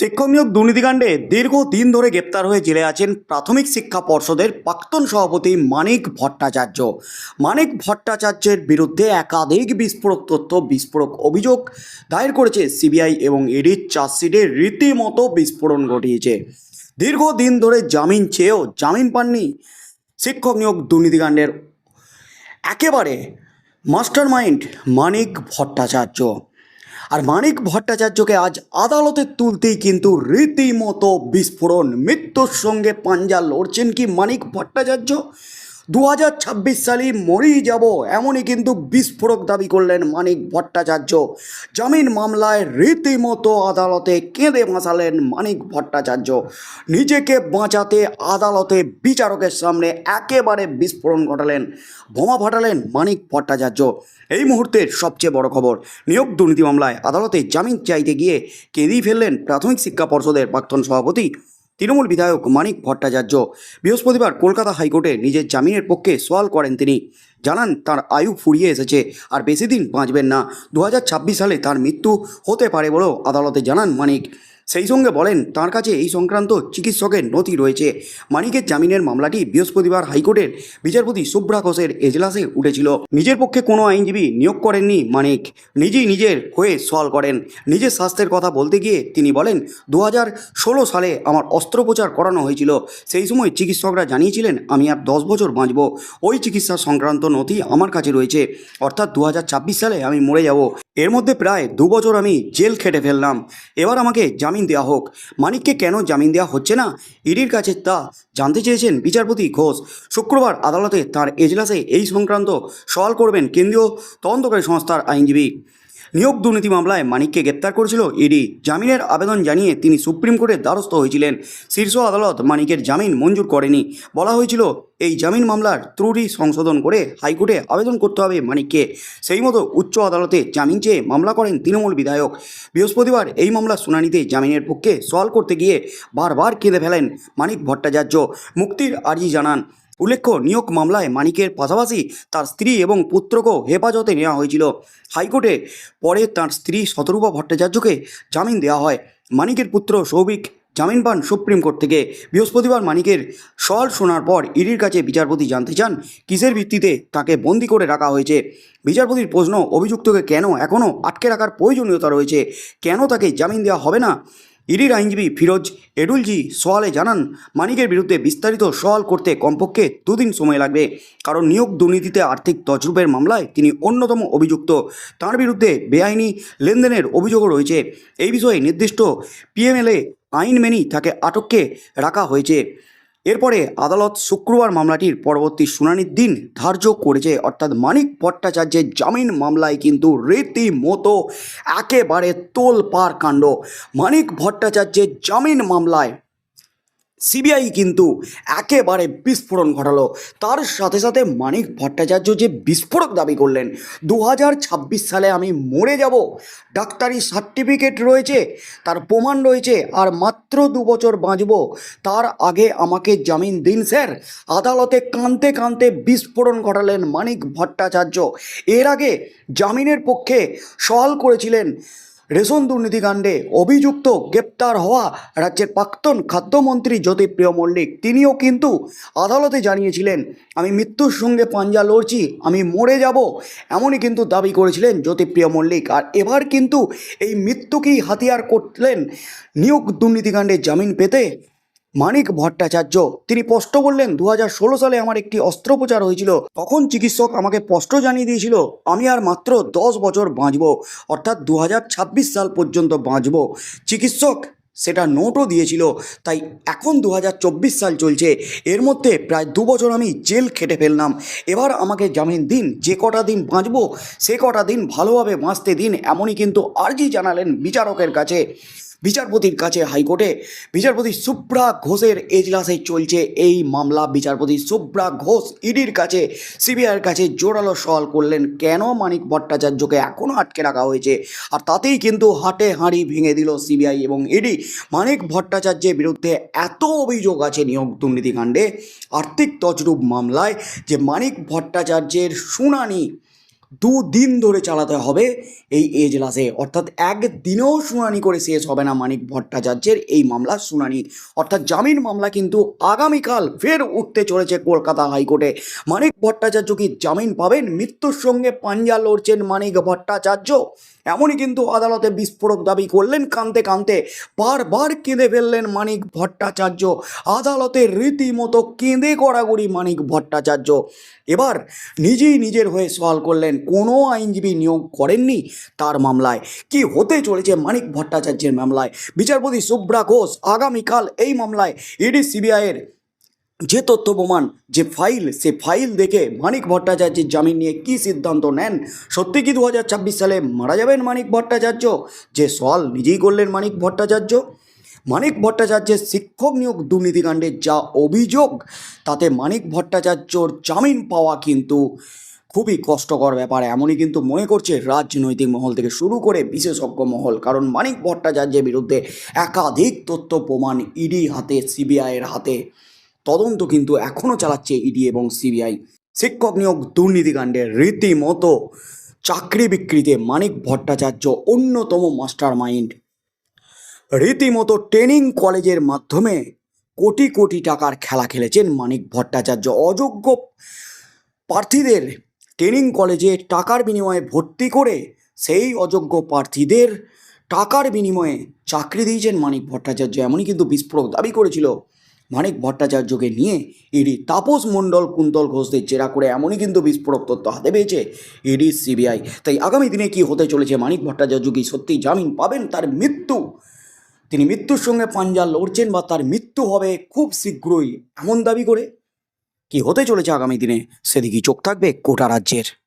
শিক্ষক নিয়োগ দুর্নীতিকাণ্ডে দীর্ঘদিন ধরে গ্রেপ্তার হয়ে জেলে আছেন প্রাথমিক শিক্ষা পর্ষদের প্রাক্তন সভাপতি মানিক ভট্টাচার্য। মানিক ভট্টাচার্যের বিরুদ্ধে একাধিক বিস্ফোরক তথ্য, বিস্ফোরক অভিযোগ দায়ের করেছে সিবিআই এবং ইডির চার্জশিটে রীতিমতো বিস্ফোরণ ঘটিয়েছে। দীর্ঘদিন ধরে জামিন চেয়েও জামিন পাননি শিক্ষক নিয়োগ দুর্নীতিকাণ্ডের। একেবারে মাস্টার মাইন্ড মানিক ভট্টাচার্য। আর মানিক ভট্টাচার্যকে আজ আদালতে তুলতেই কিন্তু রীতিমতো বিস্ফোরণ। মৃত্যুর সঙ্গে পাঞ্জা লড়ছেন কি মানিক ভট্টাচার্য? দু হাজার সালেই মরেই যাব এমনই কিন্তু বিস্ফোরক দাবি করলেন মানিক ভট্টাচার্য। জামিন মামলায় রীতিমতো আদালতে কেঁদে বাঁচালেন মানিক ভট্টাচার্য। নিজেকে বাঁচাতে আদালতে বিচারকের সামনে একেবারে বিস্ফোরণ ঘটালেন, বোমা ফাটালেন মানিক ভট্টাচার্য। এই মুহূর্তের সবচেয়ে বড় খবর, নিয়োগ দুর্নীতি মামলায় আদালতে জামিন চাইতে গিয়ে কেঁদেই ফেললেন প্রাথমিক শিক্ষা পর্ষদের প্রাক্তন সভাপতি তৃণমূল বিধায়ক মানিক ভট্টাচার্য বৃহস্পতিবার কলকাতা হাইকোর্টে নিজের জামিনের পক্ষে সওয়াল করেন তিনি। জানান, তার আয়ু ফুরিয়ে এসেছে, আর বেশি দিন বাঁচবেন না। দু হাজার ছাব্বিশ সালে তার মৃত্যু হতে পারে বলেও আদালতে জানান মানিক। সেই সঙ্গে বলেন, তার কাছে এই সংক্রান্ত চিকিৎসকের নথি রয়েছে। মানিকের জামিনের মামলাটি বৃহস্পতিবার হাইকোর্টের বিচারপতি শুভ্রা ঘোষের এজলাসে উঠেছিল। নিজের পক্ষে কোনো আইনজীবী নিয়োগ করেননি মানিক। নিজেই নিজের হয়ে সওয়াল করেন। নিজের স্বাস্থ্যের কথা বলতে গিয়ে তিনি বলেন দু সালে আমার অস্ত্রোপচার করানো হয়েছিল। সেই সময় চিকিৎসকরা জানিয়েছিলেন, আমি আর দশ বছর বাঁচব। ওই চিকিৎসা সংক্রান্ত নথি আমার কাছে রয়েছে। অর্থাৎ দু হাজার ছাব্বিশ সালে আমি মরে যাব। এর মধ্যে প্রায় দু বছর আমি জেল খেটে ফেললাম। এবার আমাকে জামিন দেওয়া হোক। মানিককে কেন জামিন দেওয়া হচ্ছে না? ইডির কাছে তা জানতে চেয়েছেন বিচারপতি ঘোষ। শুক্রবার আদালতে তার এজলাসে এই সংক্রান্ত সওয়াল করবেন কেন্দ্রীয় তদন্তকারী সংস্থার আইনজীবী। নিয়োগ দুর্নীতি মামলায় মানিককে গ্রেপ্তার করেছিল ইডি। জামিনের আবেদন জানিয়ে তিনি সুপ্রিম কোর্টের দ্বারস্থ হয়েছিলেন। শীর্ষ আদালত মানিকের জামিন মঞ্জুর করেনি। বলা হয়েছিল, এই জামিন মামলার ত্রুটি সংশোধন করে হাইকোর্টে আবেদন করতে হবে মানিককে। সেই মতো উচ্চ আদালতে জামিন চেয়ে মামলা করেন তৃণমূল বিধায়ক। বৃহস্পতিবার এই মামলার শুনানিতে জামিনের পক্ষে সওয়াল করতে গিয়ে বারবার কেঁদে ফেলেন মানিক ভট্টাচার্য। মুক্তির আর্জি জানান উল্লেখ্য, নিয়োগ মামলায় মানিকের পাশাপাশি তার স্ত্রী এবং পুত্রকেও হেফাজতে নেওয়া হয়েছিল। হাইকোর্টে পরে তার স্ত্রী শতরূপা ভট্টাচার্যকে জামিন দেওয়া হয়। মানিকের পুত্র সৌভিক জামিন পান সুপ্রিম কোর্ট থেকে। বৃহস্পতিবার মানিকের সওয়াল শোনার পর ইডির কাছে বিচারপতি জানতে চান, কিসের ভিত্তিতে তাকে বন্দি করে রাখা হয়েছে? বিচারপতির প্রশ্ন, অভিযুক্তকে কেন এখনও আটকে রাখার প্রয়োজনীয়তা রয়েছে? কেন তাকে জামিন দেওয়া হবে না? ইডির আইনজীবী ফিরোজ এডুলজি সোয়ালে জানান, মানিকের বিরুদ্ধে বিস্তারিত সওয়াল করতে কমপক্ষে দুদিন সময় লাগবে। কারণ নিয়োগ দুর্নীতিতে আর্থিক তজরুপের মামলায় তিনি অন্যতম অভিযুক্ত। তার বিরুদ্ধে বেআইনি লেনদেনের অভিযোগও রয়েছে। এই বিষয়ে নির্দিষ্ট পিএমএলএ আইন মেনেই তাকে আটককে রাখা হয়েছে। এরপরে আদালত শুক্রবার মামলাটির পরবর্তী শুনানির দিন ধার্য করেছে, অর্থাৎ মানিক ভট্টাচার্যের জামিন মামলায় কিন্তু রীতিমতো একেবারে তোল পার কাণ্ড। মানিক ভট্টাচার্যের জামিন মামলায় সিবিআই কিন্তু একেবারে বিস্ফোরণ ঘটালো। তার সাথে সাথে মানিক ভট্টাচার্য যে বিস্ফোরক দাবি করলেন দু হাজার ছাব্বিশ সালে আমি মরে যাব, ডাক্তারি সার্টিফিকেট রয়েছে, তার প্রমাণ রয়েছে, আর মাত্র দু বছর বাঁচব, তার আগে আমাকে জামিন দিন স্যার। আদালতে কাঁদতে কাঁদতে বিস্ফোরণ ঘটালেন মানিক ভট্টাচার্য। এর আগে জামিনের পক্ষে সওয়াল করেছিলেন রেশন দুর্নীতিকাণ্ডে অভিযুক্ত গ্রেপ্তার হওয়া রাজ্যের প্রাক্তন খাদ্যমন্ত্রী জ্যোতিপ্রিয় মল্লিক। তিনিও কিন্তু আদালতে জানিয়েছিলেন, আমি মৃত্যুর সঙ্গে পাঞ্জা লড়ছি, আমি মরে যাব। এমনই কিন্তু দাবি করেছিলেন জ্যোতিপ্রিয় মল্লিক। আর এবার কিন্তু এই মৃত্যুকেই হাতিয়ার করলেন নিয়োগ দুর্নীতিকাণ্ডে জামিন পেতে মানিক ভট্টাচার্য। তিনি স্পষ্ট বললেন দু হাজার ষোলো সালে আমার একটি অস্ত্রোপচার হয়েছিল। তখন চিকিৎসক আমাকে স্পষ্ট জানিয়ে দিয়েছিল, আমি আর মাত্র দশ বছর বাঁচব। অর্থাৎ দু হাজার ছাব্বিশ সাল পর্যন্ত বাঁচব। চিকিৎসক সেটা নোটও দিয়েছিল। তাই এখন দু হাজার চব্বিশ সাল চলছে। এর মধ্যে প্রায় দু বছর আমি জেল খেটে ফেললাম। এবার আমাকে জামিন দিন, যে কটা দিন বাঁচব, সে কটা দিন ভালোভাবে বাঁচতে দিন, এমনই কিন্তু আর্জি জানালেন বিচারকের কাছে। বিচারপতির কাছে হাইকোর্টে। বিচারপতি সুব্রা ঘোষের এজলাসে চলছে এই মামলা। বিচারপতি সুব্রা ঘোষ ইডির কাছে, সিবিআইয়ের কাছে জোরালো সওয়াল করলেন, কেন মানিক ভট্টাচার্যকে এখনও আটকে রাখা হয়েছে? আর তাতেই কিন্তু হাটে হাঁড়ি ভেঙে দিল সিবিআই এবং ইডি। মানিক ভট্টাচার্যের বিরুদ্ধে এত অভিযোগ আছে নিয়োগ দুর্নীতিকাণ্ডে। আর্থিক তছরূপ মামলায় যে মানিক ভট্টাচার্যের শুনানি দুদিন ধরে চালাতে হবে এই এজলাসে। অর্থাৎ একদিনেও শুনানি করে শেষ হবে না মানিক ভট্টাচার্যের এই মামলার শুনানি। অর্থাৎ জামিন মামলা কিন্তু আগামীকাল ফের উঠতে চলেছে কলকাতা হাইকোর্টে। মানিক ভট্টাচার্য কি জামিন পাবেন? মৃত্যুর সঙ্গে পাঞ্জা লড়ছেন মানিক ভট্টাচার্য? এমনই কিন্তু আদালতে বিস্ফোরক দাবি করলেন, কানতে কানতে বারবার কেঁদে ফেললেন মানিক ভট্টাচার্য। আদালতে রীতিমতো কেঁদে গড়াগড়ি মানিক ভট্টাচার্য। এবার নিজেই নিজের হয়ে সওয়াল করলেন কোনো আইনজীবী নিয়োগ করেননি তার মামলায়। কি হতে চলেছে মানিক ভট্টাচার্যের মামলায়? বিচারপতি সুব্রা ঘোষ আগামীকাল এই মামলায় ইডি সিবিআইয়ের যে তথ্য প্রমাণ, যে ফাইল, সে ফাইল দেখে মানিক ভট্টাচার্যের জামিন নিয়ে কী সিদ্ধান্ত নেন? সত্যি কি দু হাজার ছাব্বিশ সালে মারা যাবেন মানিক ভট্টাচার্য? যে সওয়াল নিজেই করলেন মানিক ভট্টাচার্য? মানিক ভট্টাচার্যের শিক্ষক নিয়োগ দুর্নীতিকাণ্ডের যা অভিযোগ, তাতে মানিক ভট্টাচার্যর জামিন পাওয়া কিন্তু খুবই কষ্টকর ব্যাপার। এমনই কিন্তু মনে করছে রাজনৈতিক মহল থেকে শুরু করে বিশেষজ্ঞ মহল। কারণ মানিক ভট্টাচার্যের বিরুদ্ধে একাধিক তথ্য প্রমাণ ইডি হাতে সিবিআইয়ের হাতে। তদন্ত কিন্তু এখনও চালাচ্ছে ইডি এবং সিবিআই। শিক্ষক নিয়োগ দুর্নীতিকাণ্ডের রীতিমতো চাকরি বিক্রিতে মানিক ভট্টাচার্য অন্যতম মাস্টার মাইন্ড রীতিমতো ট্রেনিং কলেজের মাধ্যমে কোটি কোটি টাকার খেলা খেলেছেন মানিক ভট্টাচার্য। অযোগ্য প্রার্থীদের ট্রেনিং কলেজে টাকার বিনিময়ে ভর্তি করে সেই অযোগ্য প্রার্থীদের টাকার বিনিময়ে চাকরি দিয়েছেন মানিক ভট্টাচার্য। এমনই কিন্তু বিস্ফোরক দাবি করেছিল মানিক ভট্টাচার্যকে নিয়ে ইডি তাপস মণ্ডল, কুন্তল ঘোষদের জেরা করে এমনই কিন্তু বিস্ফোরক তথ্য হাতে পেয়েছে ইডি সিবিআই। তাই আগামী দিনে কি হতে চলেছে মানিক ভট্টাচার্য কি সত্যি জামিন পাবেন? তার মৃত্যু, তিনি মৃত্যুর সঙ্গে পাঞ্জা লড়ছেন বা তার মৃত্যু হবে খুব শীঘ্রই, এমন দাবি করে কি হতে চলেছে আগামী দিনে? সেদিকেই চোখ থাকবে কোটা রাজ্যের।